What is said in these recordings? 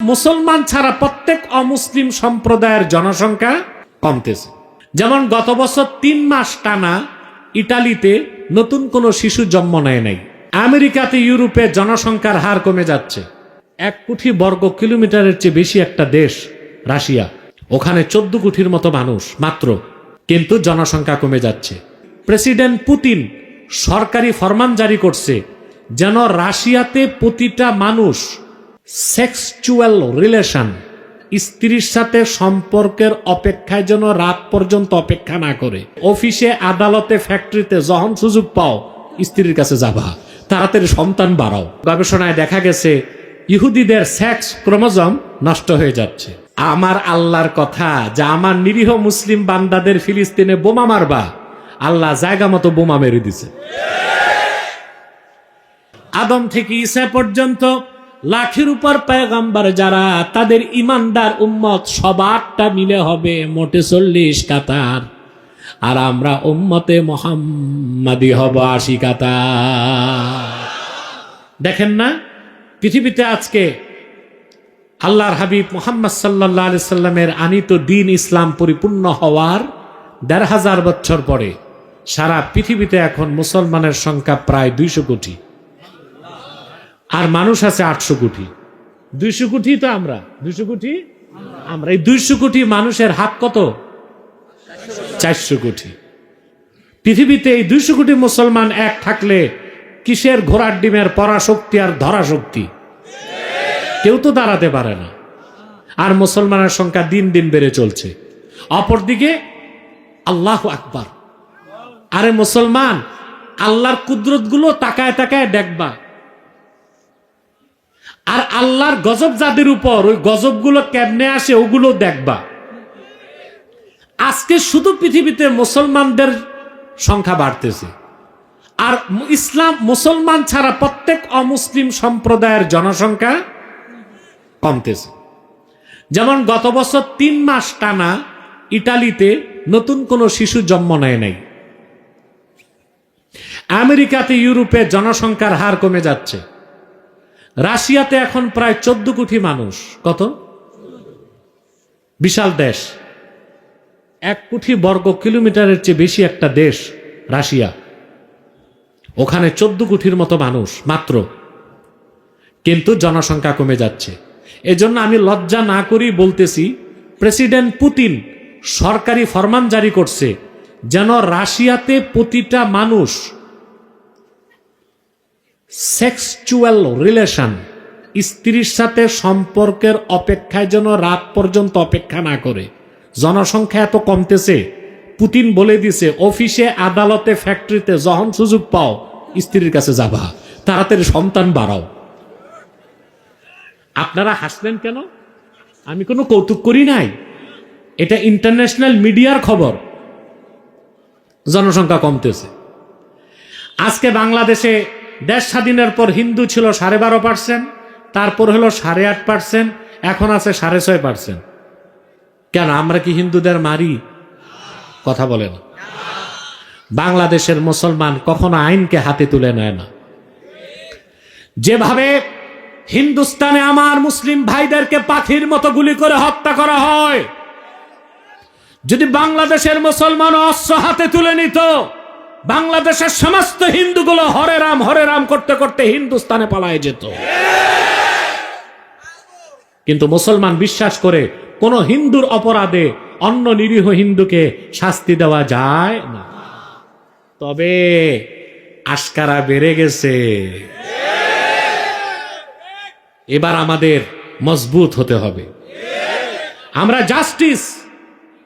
মুসলমান ছাড়া প্রত্যেক অমুসলিম সম্প্রদায়ের জনসংখ্যা কমতেছে। যেমন গত বছর তিন মাস টানা ইটালিতে নতুন কোনো শিশু জন্ম নেয় নাই। আমেরিকাতে ইউরোপে জনসংখ্যার হার কমে যাচ্ছে। এক কোটি বর্গ কিলোমিটারের চেয়ে বেশি একটা দেশ, রাশিয়া। ওখানে চোদ্দ কোটির মতো মানুষ মাত্র, কিন্তু জনসংখ্যা কমে যাচ্ছে। প্রেসিডেন্ট পুতিন সরকারি ফরমান জারি করছে, যেন রাশিয়াতে প্রতিটা মানুষ সেক্সচুয়াল রিলেশন। স্ত্রীর সাথে সম্পর্কের অপেক্ষায় যেন রাত পর্যন্ত অপেক্ষা না করে। অফিসে, আদালতে, ফ্যাক্টরিতে যখন সুযোগ পাও, স্ত্রীর কাছে যাবা। তাড়াতাড়ি সন্তান বাড়াও। গবেষণায় দেখা গেছে, ইহুদিদের সেক্স ক্রোমোজম নষ্ট হয়ে যাচ্ছে। আমার আল্লাহর কথা, যা আমার নিরীহ মুসলিম বান্দাদের ফিলিস্তিনে বোমা মারবা, আল্লাহ জায়গা মতো বোমা মেরে দিছে। আদম থেকে ঈসা পর্যন্ত লাখের উপর পেগম্বর যারা, তাদের ইমানদার উম্মত সবারটা মিলে হবে মোটে চল্লিশ কাতার। আর আমরা উম্মতে মোহাম্মাদি হব আশি কাতার। দেখেন না, পৃথিবীতে আজকে আল্লাহর হাবিব মোহাম্মদ সাল্লাহ আলি সাল্লামের আনিত দিন ইসলাম পরিপূর্ণ হওয়ার দেড় হাজার বছর পরে সারা পৃথিবীতে এখন মুসলমানের সংখ্যা প্রায় দুইশো কোটি। আর মানুষ আছে আটশো কোটি। দুইশো কোটি তো আমরা। দুইশো কোটি? আমরা। এই দুইশো কোটি মানুষের হাত কত? চারশো কোটি। পৃথিবীতে এই দুইশো কোটি মুসলমান এক থাকলে কিসের ঘোড়ার ডিমের পরাশক্তি আর ধরা শক্তি কেউ তো দাঁড়াতে পারে না। আর মুসলমানের সংখ্যা দিন দিন বেড়ে চলছে। অপরদিকে আল্লাহ আকবার। আরে মুসলমান, আল্লাহর কুদরতগুলো তাকায় তাকায় দেখবা। আর আল্লাহর গজব যাদের উপর, ওই গজবগুলো কেমনে আসে ওগুলো দেখবা। আজকে শুধু পৃথিবীতে মুসলমানদের সংখ্যা বাড়তেছে। আর ইসলাম মুসলমান ছাড়া প্রত্যেক অমুসলিম সম্প্রদায়ের জনসংখ্যা কমতেছে। যেমন গত বছর তিন মাস টানা ইটালিতে নতুন কোনো শিশু জন্ম নেয় নাই। আমেরিকাতে ইউরোপে জনসংখ্যার হার কমে যাচ্ছে। রাশিয়াতে এখন প্রায় চোদ্দ কোটি মানুষ। কত? বিশাল দেশ। এক কোটি বর্গ কিলোমিটারের চেয়ে বেশি একটা দেশ রাশিয়া। ওখানে চোদ্দ কোটির মতো মানুষ, মাত্র। কিন্তু জনসংখ্যা কমে যাচ্ছে। এজন্য আমি লজ্জা না করেই বলতেছি, প্রেসিডেন্ট পুতিন সরকারি ফরমান জারি করছে যেন রাশিয়াতে প্রতিটা মানুষ সেক্সচুয়াল রিলেশন। স্ত্রীর সাথে সম্পর্কের অপেক্ষায় যেন রাত পর্যন্ত অপেক্ষা না করে। জনসংখ্যা এত কমতেছে, পুতিন বলে দিছে, অফিসে, আদালতে, ফ্যাক্টরিতে যখন সুযোগ পাও, স্ত্রীর কাছে যাবা, তাড়াতাড়ি সন্তান বাড়াও। আপনারা হাসলেন কেন? আমি কোনো কৌতুক করি নাই। এটা ইন্টারন্যাশনাল মিডিয়ার খবর। জনসংখ্যা কমতেছে। আজকে বাংলাদেশে দেশ স্বাধীনের পর হিন্দু ছিল সাড়ে বারো পার্সেন্ট, তারপর হলো সাড়ে আট পার্সেন্ট, এখন আছে সাড়ে ছয় পার্সেন্ট। কেন, আমরা কি হিন্দুদের মারি? কথা বলে না বাংলাদেশের মুসলমান কখনো আইনকে হাতে তুলে নেয় না। যেভাবে হিন্দুস্তানে আমার মুসলিম ভাইদেরকে পাখির মতো গুলি করে হত্যা করা হয়, যদি বাংলাদেশের মুসলমান অস্ত্র হাতে তুলে নিত বাংলাদেশের সমস্ত হিন্দুগুলো হরে রাম হরে রাম করতে করতে হিন্দুস্তানে পালায় যেত। কিন্তু মুসলমান বিশ্বাস করে কোন হিন্দুর অপরাধে অন্য নিরীহ হিন্দুকে শাস্তি দেওয়া যায় না। তবে আস্কারা বেড়ে গেছে। এবার আমাদের মজবুত হতে হবে। আমরা জাস্টিস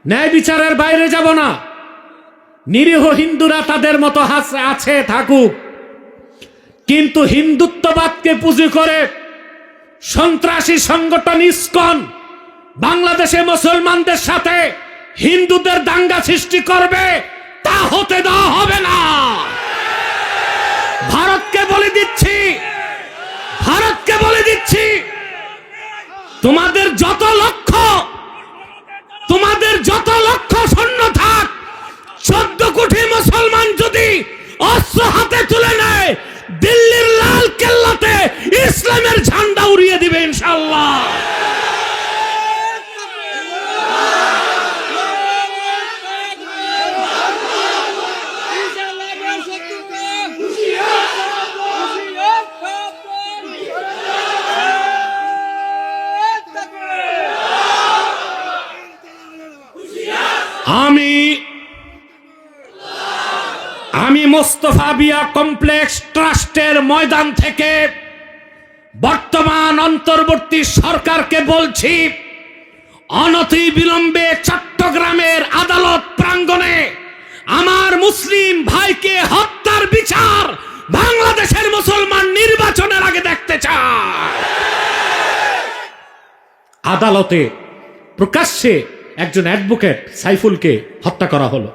ন্যায় বিচারের বাইরে যাব না। নিরীহ হিন্দুরা তাদের মতো আছে, থাকুক। কিন্তু হিন্দুত্ববাদকে পুঁজি করে সন্ত্রাসী সংগঠন ইসকন বাংলাদেশে মুসলমানদের সাথে হিন্দুদের দাঙ্গা সৃষ্টি করবে, তা হতে দেওয়া হবে না। ভারতকে বলে দিচ্ছি, ভারতকে বলে দিচ্ছি, তোমাদের যত লক্ষ্য, তোমাদের যত লক্ষ্য হাতে তুলে নেয় দিল্লির লাল কেল্লাতে ইসলামের ঝান্ডা উড়িয়ে দিবে ইনশাল্লাহ আমি আমি মোস্তফা বিয়া কমপ্লেক্স ট্রাস্টের ময়দান থেকে বর্তমান অন্তর্বর্তী সরকারকে বলছি অনতি বিলম্বে চট্টগ্রামের আদালত প্রাঙ্গণে আমার মুসলিম ভাইকে হত্যার বিচার বাংলাদেশের মুসলমান নির্বাচনের আগে দেখতে চায় আদালতে প্রকাশ্যে একজন অ্যাডভোকেট সাইফুলকে হত্যা করা হলো।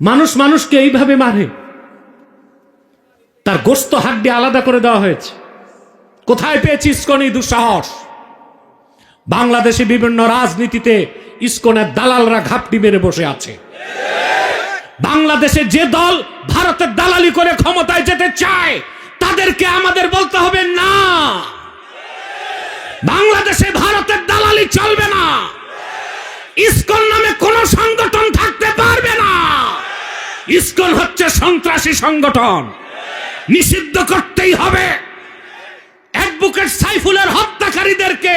মানুষ মানুষকে এইভাবে মারে। তার গোস্ত হাড্ডি আলাদা করে দেওয়া হয়েছে। কোথায় পেয়েছি ইস্কন দুঃসাহস? বাংলাদেশে বিভিন্ন রাজনীতিতে ইস্কনের দালালরা ঘাপটি মেরে বসে আছে। বাংলাদেশে যে দল ভারতের দালালি করে ক্ষমতায় যেতে চায়, তাদেরকে আমাদের বলতে হবে না। বাংলাদেশে ভারতের দালালি চলবে না। ইস্কন নামে কোন না ইস্কন হচ্ছে সন্ত্রাসী সংগঠন। নিষিদ্ধ করতেই হবে। অ্যাডভোকেট সাইফুলের হত্যাকারীদেরকে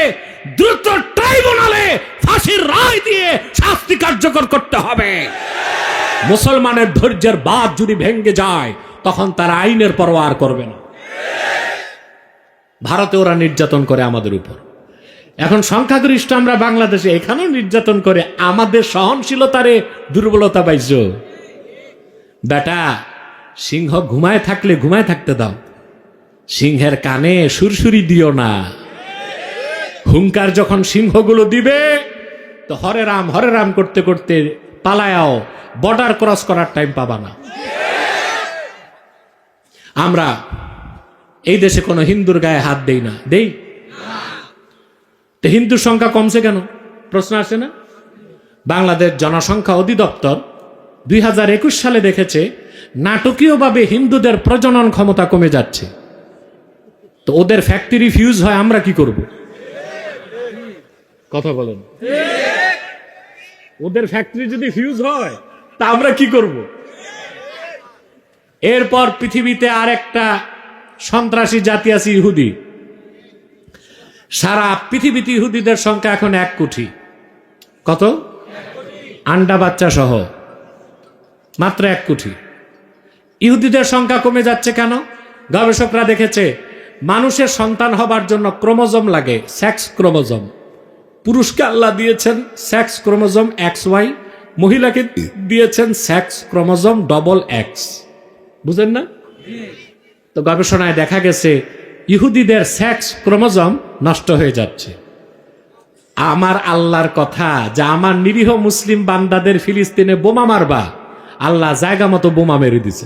দ্রুত ট্রাইব্যুনালে ফাঁসির রায় দিয়ে শাস্তি কার্যকর করতে হবে। মুসলমানের ধৈর্যের বাদ যদি ভেঙ্গে যায়, তখন তারা আইনের পরোয়ার করবে না। ভারতে ওরা নির্যাতন করে আমাদের উপর। এখন সংখ্যাগরিষ্ঠ আমরা বাংলাদেশে এখানেও নির্যাতন করে আমাদের সহনশীলতারে দুর্বলতা পাইছ। বেটা, সিংহ ঘুমায় থাকলে ঘুমায় থাকতে দাও। সিংহের কানে সুরসুরি দিও না। হুঙ্কার যখন সিংহগুলো দিবে, তো হরে রাম হরে রাম করতে করতে পালায়াও বর্ডার ক্রস করার টাইম পাবা না। আমরা এই দেশে কোনো হিন্দুর গায়ে হাত দেই না। দেই? তো হিন্দুর সংখ্যা কমছে কেন? প্রশ্ন আসে না? বাংলাদেশ জনসংখ্যা অধিদপ্তর দুই হাজার একুশ সালে দেখেছে, নাটকীয়ভাবে হিন্দুদের প্রজনন ক্ষমতা কমে যাচ্ছে। তো ওদের ফ্যাক্টরি ফিউজ হয়, আমরা কি করব? কথা বলেন। ওদের ফ্যাক্টরি যদি ফিউজ হয়, তা আমরা কি করব? এরপর পৃথিবীতে আরেকটা সন্ত্রাসী জাতি আছে ইহুদি। সারা পৃথিবীতে ইহুদিদের সংখ্যা এখন এক কোটি। কত? আন্ডা বাচ্চা সহ। মাত্র এক কোটি। ইহুদিদের সংখ্যা কমে যাচ্ছে কেন? গবেষকরা দেখেছে, মানুষের সন্তান হবার জন্য ক্রোমোজোম লাগে, সেক্স ক্রোমোজোম। পুরুষকে আল্লাহ দিয়েছেন সেক্স ক্রোমোজোম এক্স ওয়াই, মহিলাকে দিয়েছেন সেক্স ক্রোমোজোম ডবল এক্স। বুঝেন না? তো গবেষণায় দেখা গেছে, ইহুদিদের সেক্স ক্রোমোজম নষ্ট হয়ে যাচ্ছে। আমার আল্লাহর কথা, যা আমার নিরীহ মুসলিম বান্দাদের ফিলিস্তিনে বোমা মারবা আল্লাহ জায়গা মতো বোমা মেরে দিছে।